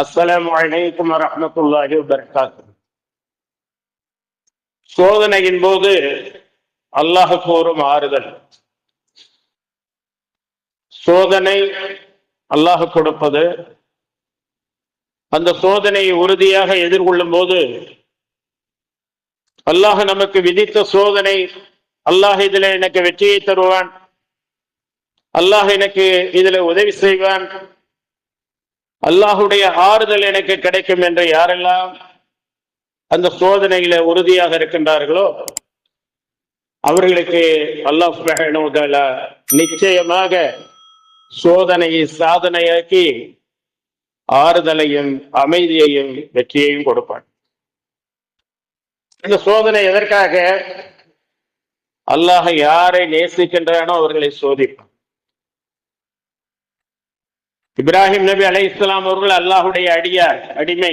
அஸ்லாம் வலைக்கம் வரமத்துல்லாஹி வபரகாத்து சோதனையின் போது அல்லாஹ் கூறும் ஆறுதல். சோதனை அல்லாஹ் கொடுப்பது. அந்த சோதனையை உறுதியாக எதிர்கொள்ளும் போது அல்லாஹ் நமக்கு விதித்த சோதனை அல்லாஹ் இதுல எனக்கு வெற்றியை தருவான். அல்லாஹ் எனக்கு இதுல உதவி செய்வான். அல்லாஹுடைய ஆறுதல் எனக்கு கிடைக்கும் என்று யாரெல்லாம் அந்த சோதனையில உறுதியாக இருக்கின்றார்களோ அவர்களுக்கு அல்லாஹ் நிச்சயமாக சோதனையை சாதனையாக்கி ஆறுதலையும் அமைதியையும் வெற்றியையும் கொடுப்பான். இந்த சோதனை எதற்காக? அல்லாஹ் யாரை நேசிக்கின்றானோ அவர்களை சோதிப்பான். இப்ராஹிம் நபி அலை இஸ்லாம் அவர்கள் அல்லாஹுடைய அடியார் அடிமை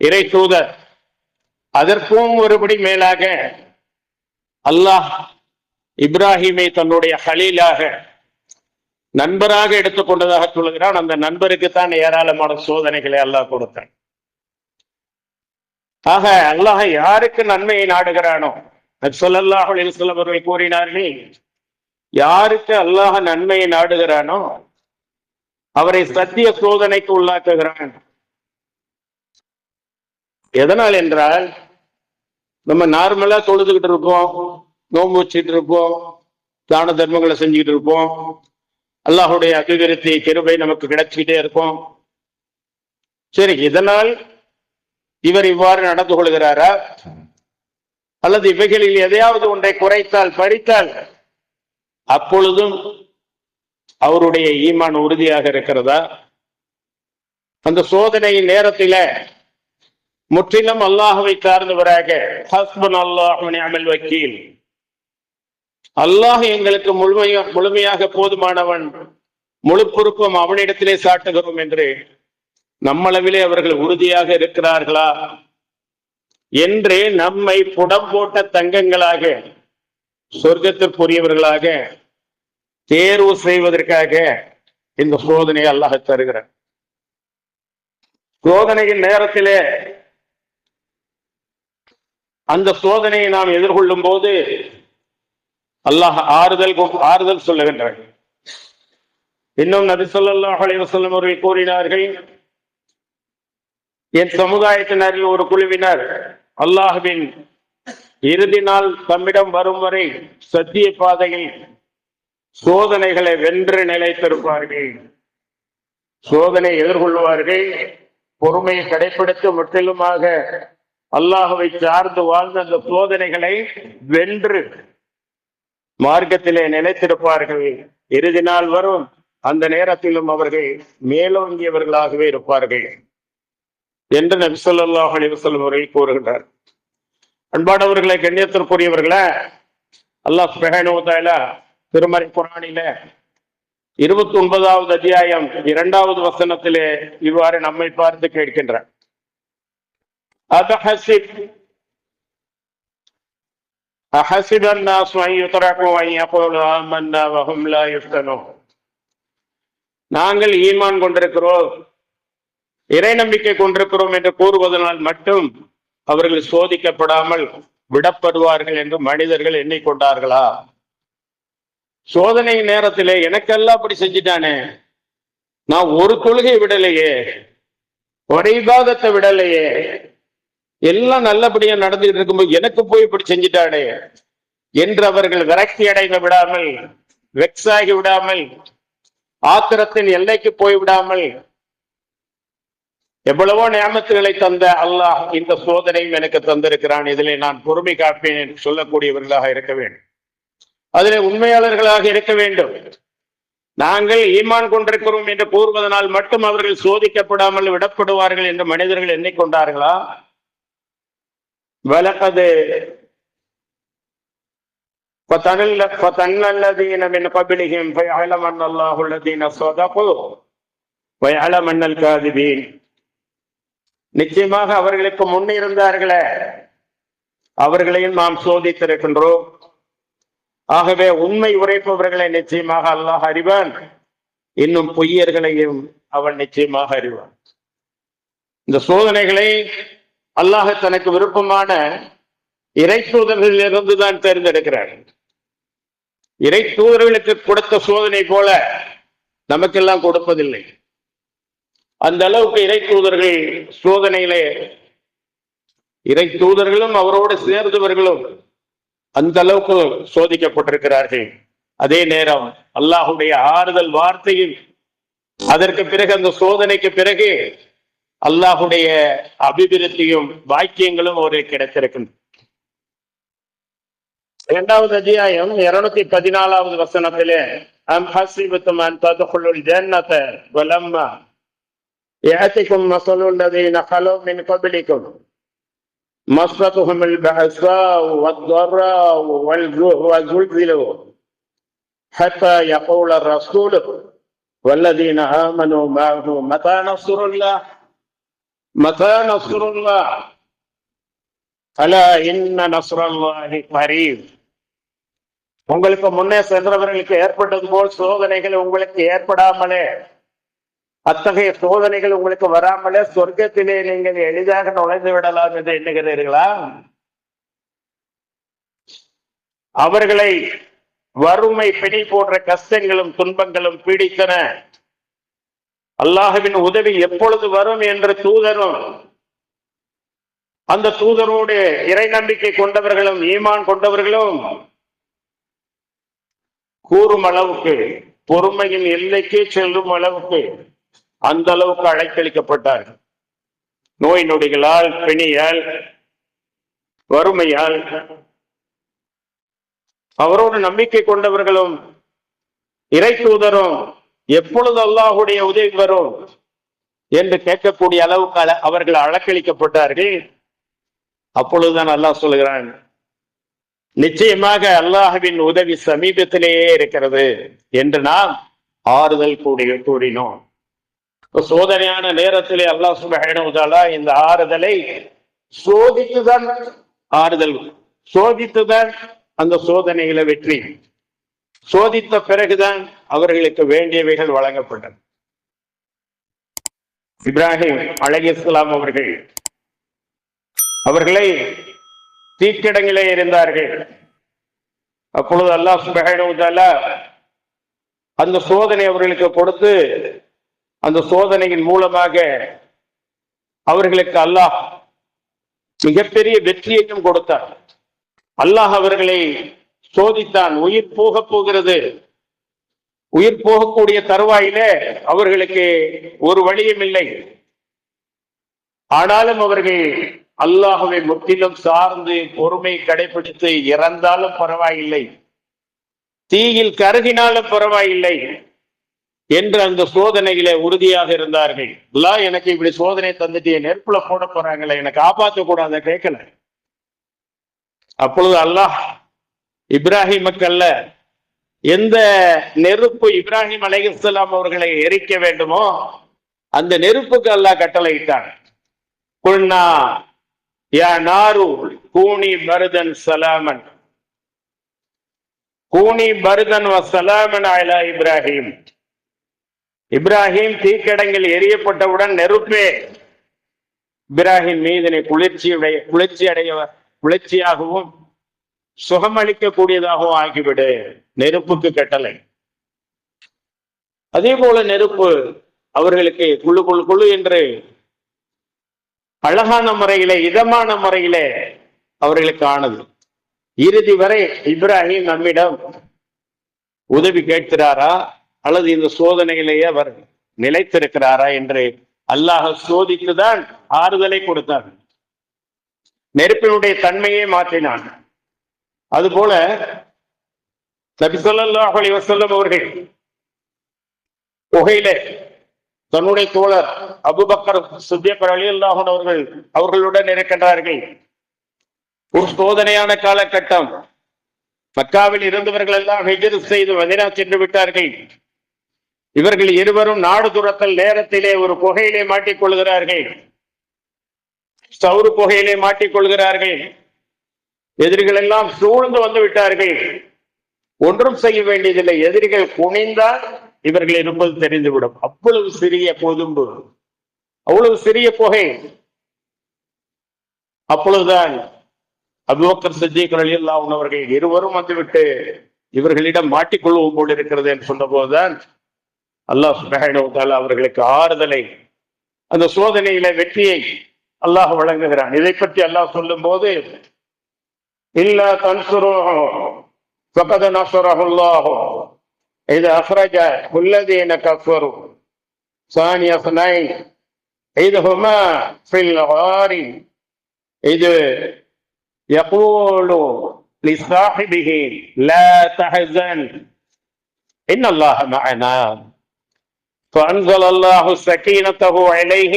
இறை தூதர். அதற்கும் ஒருபடி மேலாக அல்லாஹ் இப்ராஹிமை தன்னுடைய ஹலீலாக நண்பராக எடுத்துக்கொண்டதாக சொல்லுகிறான். அந்த நண்பருக்கு தான் ஏராளமான சோதனைகளை அல்லாஹ் கொடுத்தான். ஆக அல்லாஹ் யாருக்கு நன்மையை நாடுகிறானோ சொல்லல்லாஹ் அலிஸ்லாம் அவர்கள் கூறினார்களே யாருக்கு அல்லாஹ் நன்மையை நாடுகிறானோ அவரை சத்திய சோதனைக்கு உள்ளாக்குகிறான். எதனால் என்றால் நம்ம நார்மலா தொழுதுகிட்டு இருப்போம் நோம்பு வச்சுட்டு இருப்போம் தான தர்மங்களை செஞ்சுக்கிட்டு இருப்போம் அல்லாஹுடைய அபிவிருத்தி கிருபை நமக்கு கிடைச்சிக்கிட்டே இருக்கும். சரி இதனால் இவர் இவ்வாறு நடந்து கொள்கிறாரா? அல்லது இவைகளில் எதையாவது ஒன்றை குறைத்தால் பறித்தால் அப்பொழுதும் அவருடைய ஈமான் உறுதியாக இருக்கிறதா? அந்த சோதனையின் நேரத்தில முற்றிலும் அல்லாஹவை சார்ந்தவராக ஹஸ்பன் அல்லாஹ் அமல் வக்கீல். அல்லாஹ் எங்களுக்கு முழுமையா முழுமையாக போதுமானவன். முழு பொறுப்பும் அவனிடத்திலே சாட்டுகிறோம் என்று நம்மளவிலே அவர்கள் உறுதியாக இருக்கிறார்களா? என்று நம்மை புடம் போட்ட தங்கங்களாக சொர்க்கத்திற்குரியவர்களாக தேர்வு செய்வதற்காக இந்த சோதனையை அல்லாஹ் தருகிறார் சோதனையின் நேரத்திலே அந்த சோதனையை நாம் எதிர்கொள்ளும் போது அல்லாஹ் ஆறுதல் ஆறுதல் சொல்லுகின்றார் இன்னும் நபி சொல்லாஹ் அலைவசல்லம் அவர்கள் கூறினார்கள் என் சமுதாயத்தினரில் ஒரு குழுவினர் அல்லாஹுவின் இறுதி நாள் தம்மிடம் வரும் வரை சத்திய பாதையில் சோதனைகளை வென்று நிலைத்திருப்பார்கள். சோதனை எதிர்கொள்வார்கள் பொறுமையை கடைபிடித்து முற்றிலுமாக அல்லாஹுவை சார்ந்து வாழ்ந்த அந்த சோதனைகளை வென்று மார்க்கத்திலே நிலைத்திருப்பார்கள். இறுதி நாள் வரும். அந்த நேரத்திலும் அவர்கள் மேலோங்கியவர்களாகவே இருப்பார்கள் என்று நபி சொல்லாஹ் அலிவசல்லம் அவர்கள் கூறுகின்றார். அன்பானவர்களை கண்ணியத்திற்குரியவர்களே அல்லாஹ் திருமறை குரானில இருபத்தி ஒன்பதாவது அத்தியாயம் இரண்டாவது வசனத்திலே இவ்வாறு நம்மை பார்த்து கேட்கின்றார் أتحسب أحسب الناس أن يتركوا أن يقولوا آمنا وهم لا يفتنون நாங்கள் ஈமான் கொண்டிருக்கிறோம் இறை நம்பிக்கை கொண்டிருக்கிறோம் என்று கூறுவதனால் மட்டும் அவர்கள் சோதிக்கப்படாமல் விடப்படுவார்கள் என்று மனிதர்கள் எண்ணிக்கொண்டார்களா சோதனை நேரத்திலே எனக்கெல்லாம் அப்படி செஞ்சுட்டானே. நான் ஒரு கொள்கை விடலையே. ஒரு விடலையே. எல்லாம் நல்லபடியா நடந்துகிட்டு இருக்கும்போது எனக்கு போய் இப்படி செஞ்சுட்டானே. என்று அவர்கள் விரக்தி அடைந்து விடாமல் வெக்ஸாகி விடாமல் ஆத்திரத்தின் எல்லைக்கு போய் விடாமல் எவ்வளவோ நியமத்துகளை தந்த அல்லாஹ் இந்த சோதனையும் எனக்கு தந்திருக்கிறான். இதிலே நான் பொறுமை காப்பேன் என்று சொல்லக்கூடியவர்களாக இருக்க வேண்டும். அதில் உண்மையாளர்களாக இருக்க வேண்டும். நாங்கள் ஈமான் கொண்டிருக்கிறோம் என்று கூறுவதனால் மட்டும் அவர்கள் சோதிக்கப்படாமல் விடப்படுவார்கள் என்று மனிதர்கள் எண்ணிக்கொண்டார்களா? வலகது நிச்சயமாக அவர்களுக்கு முன் இருந்தார்களே அவர்களையும் நாம் சோதித்திருக்கின்றோம். ஆகவே உண்மை உரைப்பவர்களை நிச்சயமாக அல்லாஹ் அறிவான். இன்னும் பொய்யர்களையும் அவன் நிச்சயமாக அறிவான். இந்த சோதனைகளை அல்லாஹ் தனக்கு விருப்பமான இறை தூதர்களிலிருந்து தான் தேர்ந்தெடுக்கிறார். இறை தூதர்களுக்கு கொடுத்த சோதனை போல நமக்கெல்லாம் கொடுப்பதில்லை. அந்த அளவுக்கு இறை தூதர்கள் சோதனையிலே இறை தூதர்களும் அவரோடு சேர்ந்தவர்களும் அந்த அளவுக்கு சோதிக்கப்பட்டிருக்கிறார்கள் அதே நேரம் அல்லாஹுடைய ஆறுதல் வார்த்தையும் அதற்கு பிறகு அந்த சோதனைக்கு பிறகு அல்லாஹுடைய அபிவிருத்தியும் வாக்கியங்களும் அவருக்கு கிடைத்திருக்கின்றன இரண்டாவது அத்தியாயம் இருநூத்தி பதினாலாவது வசனத்திலே அம் ஹசிபத்தும் அன் ததுகுலுல் ஜன்னத வலம்மா يأتكم مثل الذين خلوا من قبلكم مصتهم البأساء والضراء والجوع وزلزلوا حتى يقول الرسول والذين آمنوا معه متى نصر الله متى نصر الله ألا إن نصر الله قريب உங்களுக்கு முன்னே சென்றவர்களுக்கு ஏற்பட்டது போல் சோதனைகள் உங்களுக்கு ஏற்படாமலே அத்தகைய சோதனைகள் உங்களுக்கு வராமலே சொர்க்கத்திலே நீங்கள் எளிதாக நுழைந்து விடலாம் என்று எண்ணுகிறீர்களா? அவர்களை வறுமை பிணி போன்ற கஷ்டங்களும் துன்பங்களும் பீடித்தன. அல்லாஹுவின் உதவி எப்பொழுது வரும் என்று தூதரும் அந்த தூதரோடு இறை நம்பிக்கை கொண்டவர்களும் ஈமான் கொண்டவர்களும் கூறும் அளவுக்கு பொறுமையின் எல்லைக்கு செல்லும் அளவுக்கு அந்த அளவுக்கு அழைத்தளிக்கப்பட்டார்கள். நோய் நொடிகளால் பிணியால் வறுமையால் அவரோடு நம்பிக்கை கொண்டவர்களும் இறை தூதரும் எப்பொழுது அல்லாஹுடைய உதவி வரும் என்று கேட்கக்கூடிய அளவுக்கு அவர்கள் அழக்களிக்கப்பட்டார்கள். அப்பொழுதுதான் அல்லாஹ் சொல்கிறான் நிச்சயமாக அல்லாஹுவின் உதவி சமீபத்திலேயே இருக்கிறது என்று நாம் ஆறுதல் கூடி கூறினோம். சோதனையான நேரத்திலே அல்லாஹ் சுபஹானஹு இந்த ஆறுதலை சோதித்துதான் ஆறுதல் சோதித்துதான் அந்த சோதனைகளை வெற்றி. சோதித்த பிறகுதான் அவர்களுக்கு வேண்டியவைகள் வழங்கப்பட்டன இப்ராஹிம் அலைஹிஸ்ஸலாம் அவர்கள் அவர்களை தீக்கிடங்களே இருந்தார்கள் அப்பொழுது அல்லாஹ் சுபஹானஹு அந்த சோதனை அவர்களுக்கு கொடுத்து அந்த சோதனையின் மூலமாக அவர்களுக்கு அல்லாஹ் மிகப்பெரிய வெற்றியையும் கொடுத்தார். அல்லாஹ் அவர்களை சோதித்தான். உயிர் போக போகிறது. உயிர் போகக்கூடிய தருவாயில அவர்களுக்கு ஒரு வழியும் இல்லை. ஆனாலும் அவர்கள் அல்லாஹுவை முற்றிலும் சார்ந்து பொறுமை கடைபிடித்து இறந்தாலும் பரவாயில்லை. தீயில் கருகினாலும் பரவாயில்லை. என்று அந்த சோதனையில உறுதியாக இருந்தார்கள். இல்லா எனக்கு இப்படி சோதனை தந்துட்டு நெருப்புல போட போறாங்களே எனக்கு காப்பாற்ற கூடாத கேட்கல. அப்பொழுது அல்லாஹ் இப்ராஹிமுக்கல்ல எந்த நெருப்பு இப்ராஹிம் அலைஹிஸ்ஸலாம் அவர்களை எரிக்க வேண்டுமோ அந்த நெருப்புக்கு அல்லாஹ் கட்டளையிட்டான். குன்னா யா நாரு கூனி சலாமன். கூனி பருதன் வ சலாமன் அலா இப்ராஹிம். இப்ராஹிம் தீக்கடங்கள் எரியப்பட்டவுடன் நெருப்பே. இப்ராஹிம் மீதனை குளிர்ச்சியுடைய குளிர்ச்சி அடைய குளிர்ச்சியாகவும் சுகமளிக்கக்கூடியதாகவும் ஆகிவிடு. நெருப்புக்கு கட்டளை. அதே போல நெருப்பு அவர்களுக்கு குழு குழு குழு என்று அழகான முறையிலே இதமான முறையிலே அவர்களுக்கு ஆனது. இறுதி வரை இப்ராஹிம் நம்மிடம் உதவி கேட்கிறாரா? அல்லது இந்த சோதனையிலேயே அவர் நிலைத்திருக்கிறாரா என்று அல்லாஹ் சோதித்துதான் ஆறுதலை கொடுத்தார். நெருப்பினுடைய தன்மையை மாற்றினான். அதுபோல நபி ஸல்லல்லாஹு அலைஹி அவர்கள் புகையிலே தன்னுடைய தோழர் அபுபக்கர் சித்தியக்கர் அலி அல்லாஹன் அவர்கள் அவர்களுடன் இருக்கின்றார்கள். ஒரு சோதனையான காலகட்டம். மக்காவில் இருந்தவர்கள் எல்லாம் ஹெஜர் செய்து மதினா சென்று விட்டார்கள். இவர்கள் இருவரும் நாடு துரத்தல் நேரத்திலே ஒரு புகையிலே மாட்டிக் கொள்கிறார்கள். சவுறு புகையிலே மாட்டிக் கொள்கிறார்கள். எதிரிகள் எல்லாம் சூழ்ந்து வந்து விட்டார்கள். ஒன்றும் செய்ய வேண்டியதில்லை. எதிரிகள் குனிந்தால் இவர்கள் இருப்பது தெரிந்துவிடும். அவ்வளவு சிறிய கொதும்பு. அவ்வளவு சிறிய புகை. அப்பொழுதுதான் அபுபக்கர் சித்திக் ரலியல்லாஹு இருவரும் வந்துவிட்டு இவர்களிடம் மாட்டிக்கொள்வோம் போல் இருக்கிறது என்று சொன்னபோதுதான் அல்லாஹ் சுப்ஹானஹு வ தஆலா அவர்களுக்கு ஆறுதலை அந்த சோதனையில வெற்றியை அல்லாஹ் வழங்குகிறான் இதை பற்றி அல்லாஹ் சொல்லும் போது இல்லா தன்சுருஹு ஃபகத் நஸரஹு அல்லாஹ் இது அஃரஜ الذين كفروا ثاني اثنين إذ هما في الغار إذ يقول لصاحبه لا تحزن إن الله معنا فأنزل الله سكينته عليه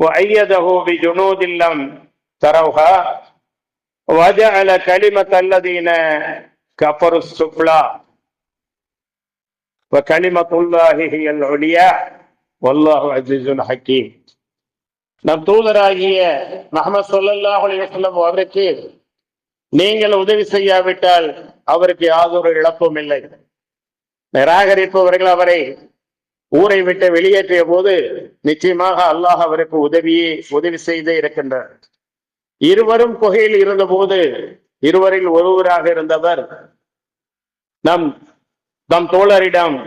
وأيده بجنود لم تروها وجعل كلمة الذين كفروا السفلى وكلمة الله هي العليا والله عزيز حكيم நம் தூதராகிய முகமது ஸல்லல்லாஹு அலைஹி வஸல்லம் அவருக்கு நீங்கள் உதவி செய்யாவிட்டால் அவருக்கு யாதொரு இழப்பும் இல்லை நிராகரிப்பவர்கள் அவரை ஊரை விட்டு வெளியேற்றிய போது நிச்சயமாக அல்லாஹ் அவருக்கு உதவியே உதவி செய்தே இருக்கின்றார். இருவரும் குகையில் இருந்தபோது இருவரில் ஒருவராக இருந்தவர் நம் நம் தோழரிடம்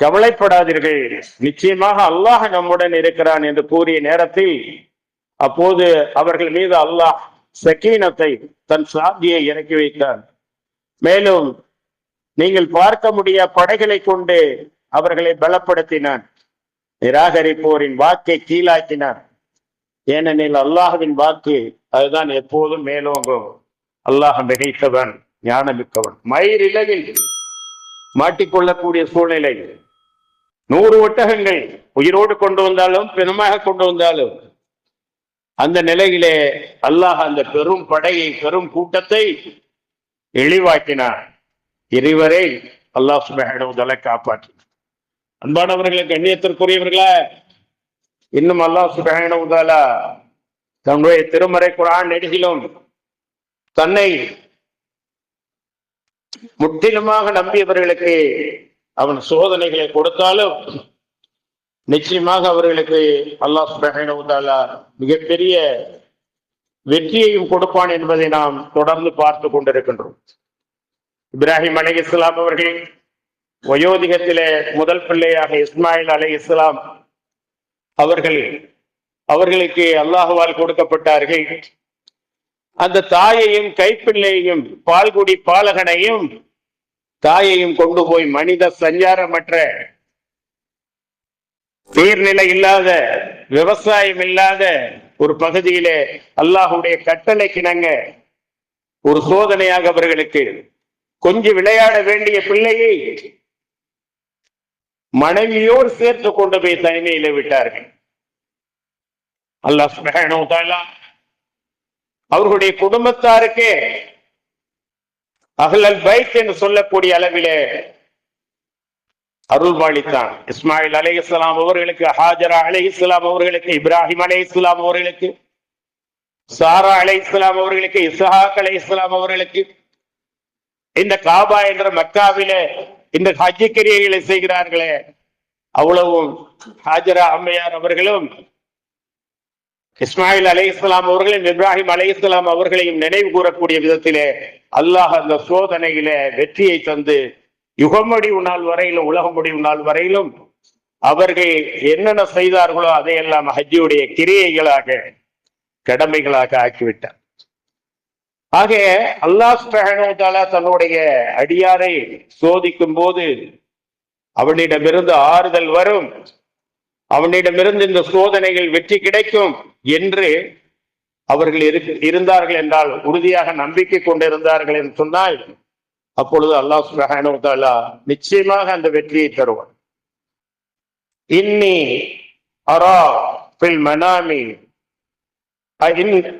கவலைப்படாதீர்கள் நிச்சயமாக அல்லாஹ் நம்முடன் இருக்கிறான் என்று கூறிய நேரத்தில் அப்போது அவர்கள் மீது அல்லாஹ் சக்கீனத்தை தன் சாந்தியை இறக்கி வைத்தார். மேலும் நீங்கள் பார்க்க முடிய படைகளை கொண்டு அவர்களை பலப்படுத்தினான். நிராகரிப்போரின் வாக்கை கீழாக்கினார். ஏனெனில் அல்லாஹுவின் வாக்கு அதுதான் எப்போதும் மேலோங்கும். அல்லாஹ் மிகைத்தவன் ஞானமிக்கவன். மயிரிலகில் மாட்டிக்கொள்ளக்கூடிய சூழ்நிலை. நூறு ஒட்டகங்கள் உயிரோடு கொண்டு வந்தாலும் பிணமாக கொண்டு வந்தாலும் அந்த நிலையிலே அல்லாஹ் அந்த பெரும் படையை பெரும் கூட்டத்தை இழிவாக்கினார் இருவரை அல்லாஹ் சுபஹானஹு காப்பாற்றினார் அன்பானவர்களுக்கு கண்ணியத்திற்குரியவர்களே இன்னும் அல்லாஹ் சுபஹானஹு உதாலா தன்னுடைய திருமறை குரான் நெடுகிலும் தன்னை முற்றிலுமாக நம்பியவர்களுக்கு அவன் சோதனைகளை கொடுத்தாலும் நிச்சயமாக அவர்களுக்கு அல்லாஹ் சுபஹானஹு உதாலா மிகப்பெரிய வெற்றியையும் கொடுப்பான் என்பதை நாம் தொடர்ந்து பார்த்து கொண்டிருக்கின்றோம். இப்ராஹிம் அலி இஸ்லாம் அவர்கள் வயோதிகத்திலே முதல் பிள்ளையாக இஸ்மாயில் அலை இஸ்லாம் அவர்கள் அவர்களுக்கு அல்லாஹுவால் கொடுக்கப்பட்டார்கள். அந்த தாயையும் கைப்பிள்ளையையும் பால்குடி பாலகனையும் தாயையும் கொண்டு போய் மனித சஞ்சாரமற்ற நீர்நிலை இல்லாத விவசாயம் இல்லாத ஒரு பகுதியிலே அல்லாஹுடைய கட்டளை கிணங்க ஒரு சோதனையாக அவர்களுக்கு கொஞ்சம் விளையாட வேண்டிய பிள்ளையை மனைவியோடு சேர்த்து கொண்டு போய் தனிமையில விட்டார்கள். அல்லாஹ் அவர்களுடைய குடும்பத்தாருக்கே அகலல் பைக் என்று சொல்லக்கூடிய அளவிலே அருள்பாளித்தான் இஸ்மாயில் அலை இஸ்லாம் அவர்களுக்கு ஹாஜரா அலை இஸ்லாம் அவர்களுக்கு இப்ராஹிம் அலை இஸ்லாம் அவர்களுக்கு சாரா அலை இஸ்லாம் அவர்களுக்கு இஸ்ஹாக் அலை இஸ்லாம் அவர்களுக்கு இந்த காபா என்ற மக்காவிலே இந்த ஹஜ்ஜி கிரியைகளை செய்கிறார்களே. அவ்வளவும் ஹாஜரா அம்மையார் அவர்களும் இஸ்மாயில் அலை இஸ்லாம் அவர்களையும் இப்ராஹிம் அலை இஸ்லாம் அவர்களையும் நினைவு கூறக்கூடிய விதத்திலே அல்லாஹ் அந்த சோதனையிலே வெற்றியை தந்து யுகம் முடிவு நாள் வரையிலும் உலகம் முடிவு நாள் வரையிலும் அவர்கள் என்னென்ன செய்தார்களோ அதையெல்லாம் ஹஜ்ஜியுடைய கிரியைகளாக கடமைகளாக ஆக்கிவிட்டார். ஆக அல்லாஹ் சுப்ஹானஹு தன்னுடைய அடியாரை சோதிக்கும் போது அவனிடமிருந்து ஆறுதல் வரும். அவனிடமிருந்து இந்த சோதனைகள் வெற்றி கிடைக்கும் என்று அவர்கள் இருந்தார்கள் என்றால் உறுதியாக நம்பிக்கை கொண்டிருந்தார்கள் என்று சொன்னால் அப்பொழுது அல்லாஹ் சுப்ஹானஹு தாலா நிச்சயமாக அந்த வெற்றியை தருவான். இன்னி அரா பில் மனாமி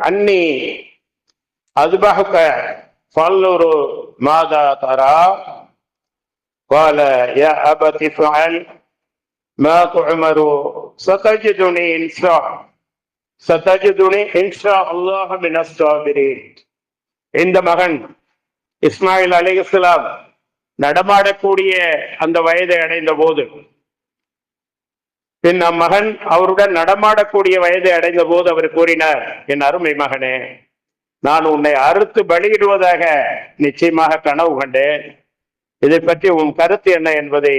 அன்னி أذبحك فانظر ماذا ترى قال يا أبت افعل ما تعمر ستجدني إن شاء ستجدني إن شاء الله من الصابرين இந்த மகன் இஸ்மாயில் அலைஹிஸ்ஸலாம் நடமாடக்கூடிய அந்த வயதை அடைந்த போது பின் அம்மகன் அவருடன் நடமாடக்கூடிய வயதை அடைந்த போது அவர் கூறினார் என் அருமை மகனே நான் உன்னை அறுத்து பலியிடுவதாக நிச்சயமாக கனவு கண்டேன். இதை பற்றி உன் கருத்து என்ன என்பதை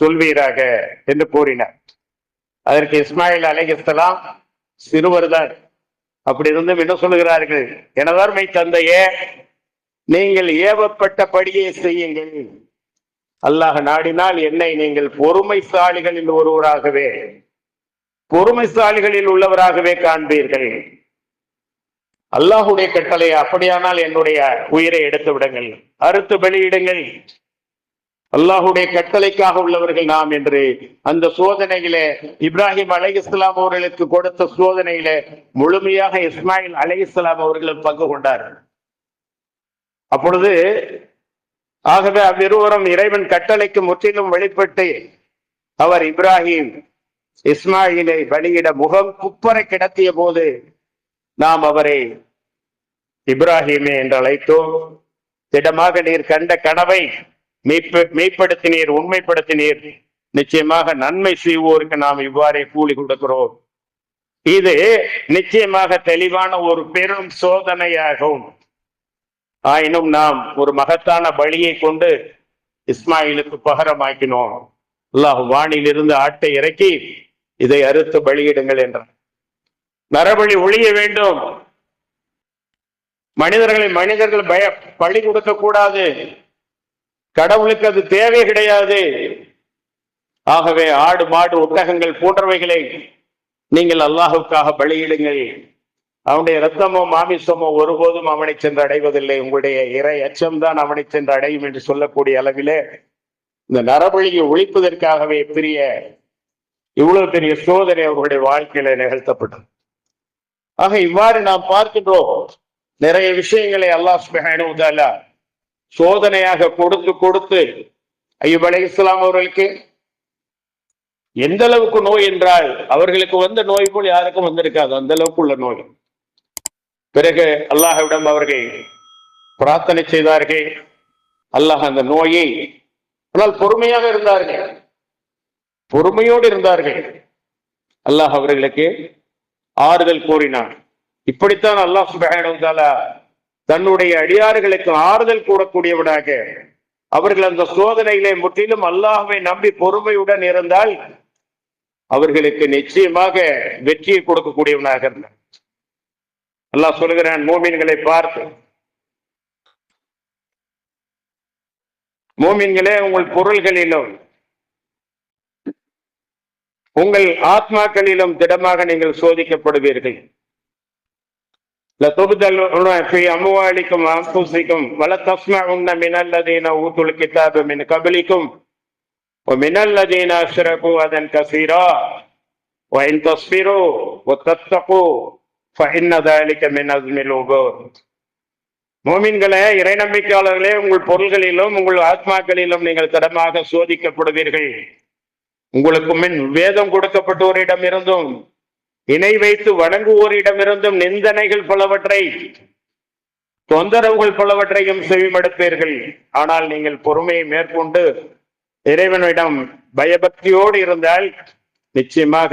சொல்வீராக என்று கூறினார். அதற்கு இஸ்மாயில் அலைஹிஸ்ஸலாம் சிறுவர்தான் அப்படி இருந்தும் என்ன சொல்லுகிறார்கள்? எனதர்மை தந்தையே நீங்கள் ஏவப்பட்டபடியே செய்யுங்கள். அல்லாஹ் நாடினால் என்னை நீங்கள் பொறுமைசாலிகளில் ஒருவராகவே பொறுமைசாலிகளில் உள்ளவராகவே காண்பீர்கள். அல்லாஹுடைய கட்டளை அப்படியானால் என்னுடைய உயிரை எடுத்து விடுங்கள் அறுத்து வெளியிடுங்கள். அல்லாஹுடைய கட்டளைக்காக உள்ளவர்கள் நாம் என்று அந்த சோதனையிலே இப்ராஹிம் அலை இஸ்லாம் அவர்களுக்கு கொடுத்த சோதனையிலே முழுமையாக இஸ்மாயில் அலை இஸ்லாம் அவர்களும் பங்கு கொண்டார்கள் அப்பொழுது ஆகவே அவ்விருவரும் இறைவன் கட்டளைக்கு முற்றிலும் வெளிப்பட்டு அவர் இப்ராஹிம் இஸ்மாயிலை பலியிட முகம் குப்பரை கிடத்திய போது நாம் அவரை இப்ராஹிமே என்று அழைத்தோம். திடமாக நீர் கண்ட கனவை மெய்ப்ப மெய்ப்படுத்தினீர் உண்மைப்படுத்தினீர். நிச்சயமாக நன்மை செய்வோருக்கு நாம் இவ்வாறே கூலி கொடுக்கிறோம். இது நிச்சயமாக தெளிவான ஒரு பெரும் சோதனையாகும். ஆயினும் நாம் ஒரு மகத்தான பலியை கொண்டு இஸ்மாயிலுக்கு பகரமாக்கினோம். அல்லாஹ் வானிலிருந்து ஆட்டை இறக்கி இதை அறுத்து பலியிடுங்கள் என்றார். நரபலி ஒழிய வேண்டும். மனிதர்களை மனிதர்கள் பய பழி கொடுக்க கூடாது. கடவுளுக்கு அது தேவை கிடையாது. ஆகவே ஆடு மாடு ஒட்டகங்கள் போன்றவைகளை நீங்கள் அல்லாஹுக்காக பலியிடுங்கள். அவனுடைய ரத்தமோ மாமிசமோ ஒருபோதும் அவனை சென்று அடைவதில்லை. உங்களுடைய இறை அச்சம்தான் அவனை சென்று அடையும் என்று சொல்லக்கூடிய அளவிலே இந்த நரபலியை ஒழிப்பதற்காகவே பெரிய இவ்வளவு பெரிய சோதனை அவர்களுடைய வாழ்க்கையில நிகழ்த்தப்பட்டது. ஆக இவ்வாறு நாம் பார்க்கின்றோம். நிறைய விஷயங்களை அல்லாஹ் சுப்ஹானஹு சோதனையாக கொடுத்து கொடுத்து ஐயூப் அலை இஸ்லாம் அவர்களுக்கு எந்த அளவுக்கு நோய் என்றால் அவர்களுக்கு வந்த நோய் போல் யாருக்கும் வந்திருக்காது. அந்த அளவுக்கு உள்ள நோய். பிறகு அல்லாஹ்விடம் அவர்கள் பிரார்த்தனை செய்தார்கள். அல்லாஹ் அந்த நோயை ஆனால் பொறுமையாக இருந்தார்கள். பொறுமையோடு இருந்தார்கள். அல்லாஹ் அவர்களுக்கு ஆறுதல் கூறினான். இப்படித்தான் அல்லாஹ் தன்னுடைய அடியார்களுக்கு ஆறுதல் கூறக்கூடியவனாக அவர்கள் அந்த சோதனைகளை முற்றிலும் அல்லாஹுவை நம்பி பொறுமையுடன் இருந்தால் அவர்களுக்கு நிச்சயமாக வெற்றியை கொடுக்கக்கூடியவனாக இருந்தார் அல்லாஹ் சொல்கிறான் மோமீன்களை பார்த்து மோமீன்களே உங்கள் பொருள்களிலும் உங்கள் ஆத்மாக்களிலும் திடமாக நீங்கள் சோதிக்கப்படுவீர்கள் لتبدلن في أموالكم وأنفسكم ولتسمعن من الذين أوتوا الكتاب من قبلكم ومن الذين أشركوا أذى كثيرا وإن تصبروا وتتقوا فإن ذلك من عزم الأمور மோமின்களே இறை நம்பிக்கையாளர்களே உங்கள் பொருள்களிலும் உங்கள் ஆத்மாக்களிலும் நீங்கள் தரமாக சோதிக்கப்படுவீர்கள் உங்களுக்கு முன் வேதம் கொடுக்கப்பட்டோரிடம் இருந்தும் இணை வைத்து வணங்குவோரிடமிருந்தும் நிந்தனைகள் பலவற்றை தொந்தரவுகள் பலவற்றையும் செவிமடுப்பீர்கள். ஆனால் நீங்கள் பொறுமையை மேற்கொண்டு இறைவனிடம் பயபக்தியோடு இருந்தால் நிச்சயமாக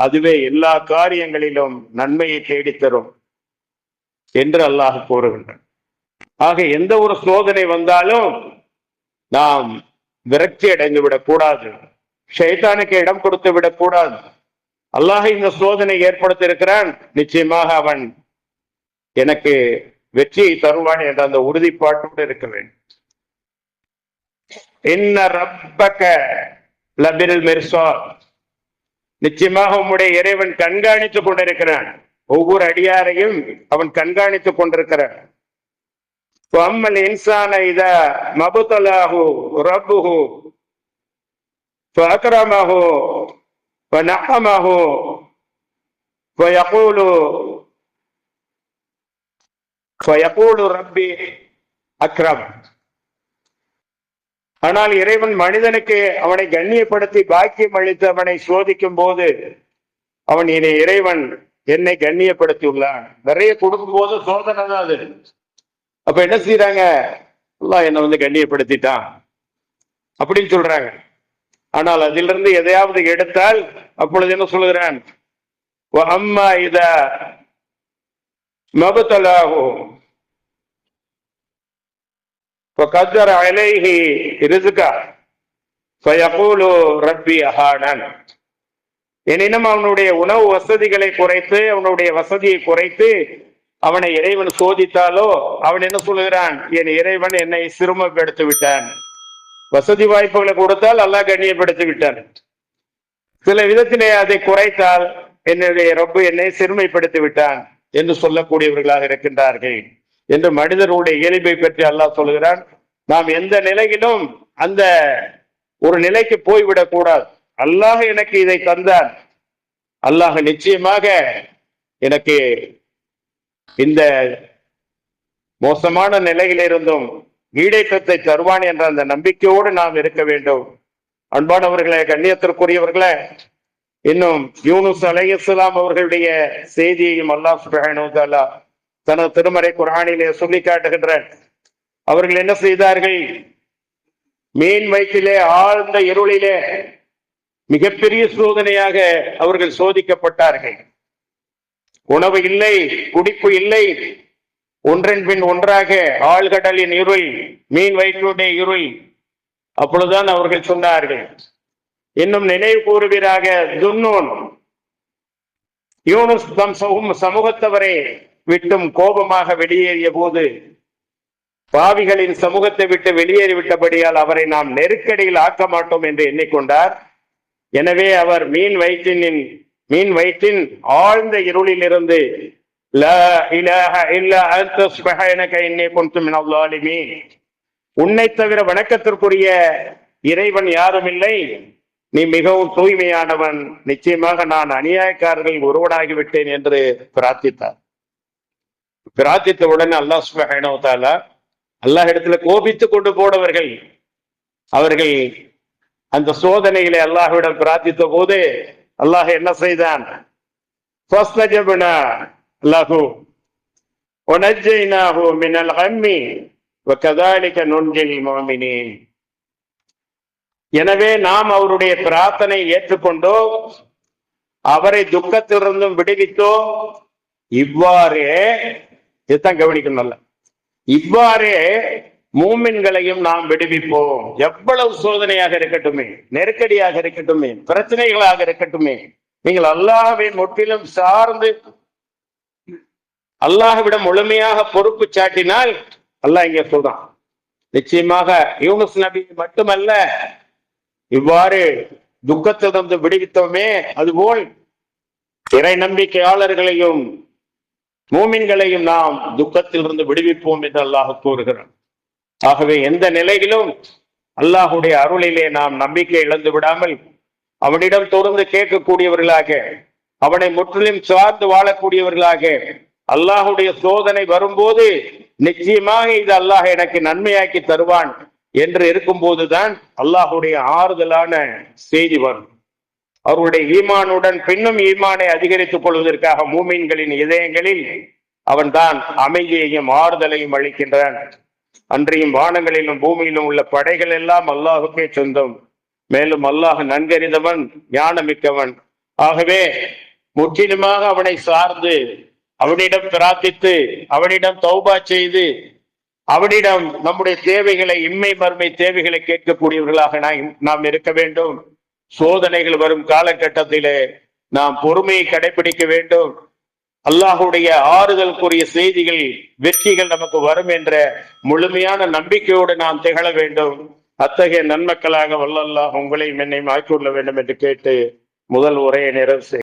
அதுவே எல்லா காரியங்களிலும் நன்மையை தேடித் தரும் என்று அல்லாஹ் கூறுகின்றான். ஆக எந்த ஒரு சோதனை வந்தாலும் நாம் விரக்தி அடைந்து விடக்கூடாது ஷைதானுக்கு இடம் கொடுத்து விடக்கூடாது. அல்லாஹ் இந்த சோதனை ஏற்படுத்தி இருக்கிறான் நிச்சயமாக அவன் எனக்கு வெற்றியை தருவான் என்ற அந்த உறுதிப்பாட்டோடு இருக்க வேண்டும். என்ன ரப்பக லபிரில் மெர்சா நிச்சயமாக உம்முடைய இறைவன் கண்காணித்துக் கொண்டிருக்கிறான். ஒவ்வொரு அடியாரையும் அவன் கண்காணித்துக் கொண்டிருக்கிறான். அம்மல் இன்சான இத மபுத்தலாகு ரப்புஹு. فأكرمه ونعمه فيقول فيقول ربي أكرم ஆனால் இறைவன் மனிதனுக்கு அவனை கண்ணியப்படுத்தி பாக்கியம் அளித்து அவனை சோதிக்கும் போது அவன் இனி இறைவன் என்னை கண்ணியப்படுத்தி உள்ளான் நிறைய கொடுக்கும் போது சோதனை தான் அது அப்ப என்ன செய்யறாங்க அல்லாஹ் என்னை வந்து கண்ணியப்படுத்திட்டான் அப்படின்னு சொல்றாங்க ஆனால் அதிலிருந்து எதையாவது எடுத்தால் அப்பொழுது என்ன சொல்லுகிறான்? அம்மா இத மபுத்தலாகும் கதர் அலைஹி ரிசுகா ஃபயகூலு ரப்பி அஹானன். எனினும் அவனுடைய உணவு வசதிகளை குறைத்து அவனுடைய வசதியை குறைத்து அவனை இறைவன் சோதித்தாலோ அவன் என்ன சொல்லுகிறான்? என் இறைவன் என்னை சிறுமப்படுத்து விட்டான் வசதி வாய்ப்புகளை கொடுத்தால் அல்லாஹ் கண்ணியப்படுத்தி விட்டான் சில விதத்திலே அதை குறைத்தால் என்னுடைய ரப்பு என்னை சிறுமைப்படுத்தி விட்டான் என்று சொல்லக்கூடியவர்களாக இருக்கின்றார்கள் என்று மனிதர்களுடைய இயல்பை பற்றி அல்லாஹ் சொல்கிறான். நாம் எந்த நிலையிலும் அந்த ஒரு நிலைக்கு போய்விடக் கூடாது. அல்லாஹ் எனக்கு இதை தந்தான். அல்லாஹ் நிச்சயமாக எனக்கு இந்த மோசமான நிலையிலிருந்தும் ஈடேற்றத்தை தருவான் என்ற அந்த நம்பிக்கையோடு நாம் இருக்க வேண்டும். அன்பானவர்களே கண்ணியத்திற்குரியவர்களே இன்னும் யூனுஸ் அலைஹிஸ்ஸலாம் அவர்களுடைய செய்தியையும் அல்லாஹ் சுபஹானுதாலா தனது திருமறை குரானிலே சொல்லி காட்டுகின்றார். அவர்கள் என்ன செய்தார்கள்? மீன் வயிற்றிலே ஆழ்ந்த இருளிலே மிகப்பெரிய சோதனையாக அவர்கள் சோதிக்கப்பட்டார்கள். உணவு இல்லை குடிப்பு இல்லை ஒன்றன் பின் ஒன்றாக ஆழ்கடலின் இருள் மீன் வயிற்றுடைய இருள். அப்பொழுதுதான் அவர்கள் சொன்னார்கள் இன்னும் நினைவு கூறுவீராக துன்னோன். யூனுஸ் தம் சமூகத்தவரை விட்டும் கோபமாக வெளியேறிய போது பாவிகளின் சமூகத்தை விட்டு வெளியேறிவிட்டபடியால் அவரை நாம் நெருக்கடியில் ஆக்க மாட்டோம் என்று எண்ணிக்கொண்டார். எனவே அவர் மீன் வயிற்றின் மீன் வயிற்றின் ஆழ்ந்த இருளிலிருந்து லா இலாஹ இல்லா அன்த சுப்ஹானக இன்னி குன்து மினல் ஸாலிமீன் உன்னை தவிர வணக்கத்திற்குரிய இறைவன் யாரும் இல்லை நீ மிகவும் தூய்மையானவன் நிச்சயமாக நான் அநியாயக்காரர்கள் ஒருவனாகி விட்டேன் என்று பிரார்த்தித்தார் பிரார்த்தித்தவுடன் அல்லாஹ் சுப்ஹானஹு வ தஆலா அல்லாஹ் இடத்துல கோபித்து கொண்டு போனவர்கள் அவர்கள் அந்த சோதனையிலே அல்லாஹ்விடம் பிரார்த்தித்த போது அல்லாஹ் என்ன செய்தான் فاستجبنا له ونجيناه من الغم وكذلك ننجي المؤمنين எனவே நாம் அவருடைய பிரார்த்தனை ஏற்றுக்கொண்டோ அவரை துக்கத்திலிருந்தும் விடுவித்தோ இவ்வாறே இதுதான் கவனிக்கணும் நல்ல இவ்வாறே மூமின்களையும் நாம் விடுவிப்போம் எவ்வளவு சோதனையாக இருக்கட்டுமே நெருக்கடியாக இருக்கட்டுமே பிரச்சனைகளாக இருக்கட்டுமே நீங்கள் அல்லாஹ்வை முற்றிலும் சார்ந்து அல்லாஹ்விடம் முழுமையாக பொறுப்பு சாட்டினால் அல்லாஹ் இங்க சொல்றான். நிச்சயமாக யூனுஸ் நபி மட்டுமல்ல இவ்வாறு துக்கத்திலிருந்து விடுவித்தோமே அதுபோல் இறை நம்பிக்கையாளர்களையும் மூமின்களையும் நாம் துக்கத்திலிருந்து விடுவிப்போம் என்று அல்லாஹ் கூறுகிறான். ஆகவே எந்த நிலையிலும் அல்லாஹுடைய அருளிலே நாம் நம்பிக்கை இழந்து விடாமல் அவனிடம் தொடர்ந்து கேட்கக்கூடியவர்களாக அவனை முற்றிலும் சார்ந்து வாழக்கூடியவர்களாக அல்லாஹுடைய சோதனை வரும்போது நிச்சயமாக இது அல்லாஹ் எனக்கு நன்மையாக்கி தருவான் என்று இருக்கும்போதுதான் அல்லாஹுடைய ஆறுதலான செய்தி வரும். அவருடைய ஈமானுடன் பின்னும் ஈமானை அதிகரித்துக் கொள்வதற்காக மூமீன்களின் இதயங்களில் அவன்தான் அமைதியையும் ஆறுதலையும் அளிக்கின்றான். அன்றையும் வானங்களிலும் பூமியிலும் உள்ள படைகள் எல்லாம் அல்லாஹுக்கே சொந்தம். மேலும் அல்லாஹ் நன்கறிந்தவன் ஞானமிக்கவன். ஆகவே முற்றிலுமாக அவனை சார்ந்து அவனிடம் பிரார்த்தித்து அவனிடம் தௌபா செய்து அவனிடம் நம்முடைய தேவைகளை இம்மை மறுமை தேவைகளை கேட்கக்கூடியவர்களாக நாம் நாம் இருக்க வேண்டும். சோதனைகள் வரும் காலகட்டத்திலே நாம் பொறுமையை கடைபிடிக்க வேண்டும். அல்லாஹுடைய ஆறுதலுக்குரிய செய்திகள் வெற்றிகள் நமக்கு வரும் என்ற முழுமையான நம்பிக்கையோடு நாம் திகழ வேண்டும். அத்தகைய நன்மக்களாக வல்லல்லாஹ் உங்களையும் என்னையும் ஆக்கிக்கொள்ள வேண்டும் என்று கேட்டு முதல் உரையை நிறைவு செய்